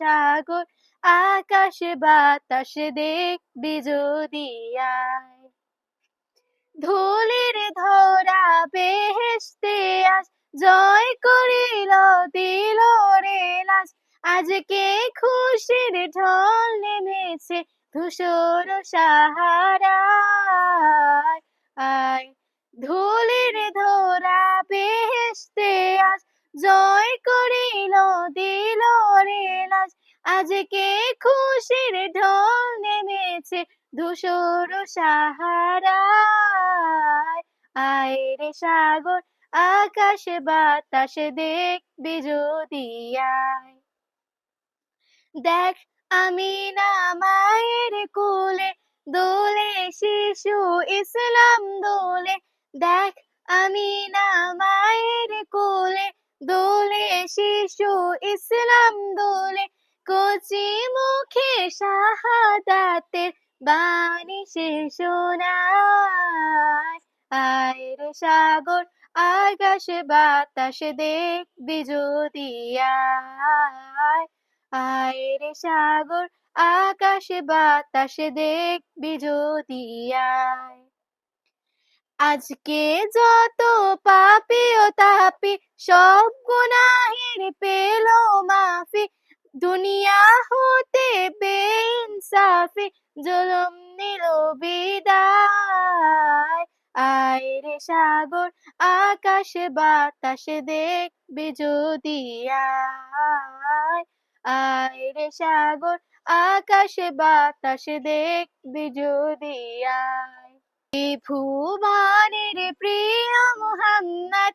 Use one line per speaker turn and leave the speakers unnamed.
সাগর, আকাশ বাতাস দেখবি যদি আয়। ধুলির ধরা বেহেশতে আজ, জয় করিল, দিল রে লাজ আজকে খুশির ঢল নেমেছে ধূসর সাহারায় জয় করিল দিল রে লাজ আজকে খুশির ঢল নেমেছে ধূসর সাহারায়। আয় রে সাগর, আকাশ বাতাস দেখবি যদি দেখ আমি না মায়ের কোলে, দোলে শিশু ইসলাম দোলে। দেখ আমি না মায়ের শিশু ইসলাম দোলে কচি মুখে শাহাদাতের বাণী সে শোনায়। আয় রে সাগর, আকাশ বাতাস দেখবি যদি আয়। রে সাগর, আকাশ বাতাস দেখবি যদি আজকে যত পাপি ও তাপি সব পেল মাফি, দুনিয়া হতে বেইনসাফি, জুলুম বিদায়। আয় রে সাগর, আকাশ বাতাস দেখবি যদি আয়। আয় রে সাগর, আকাশ বাতাস দেখবি যদি আয়। ভুবনের প্রিয় মোহাম্মদ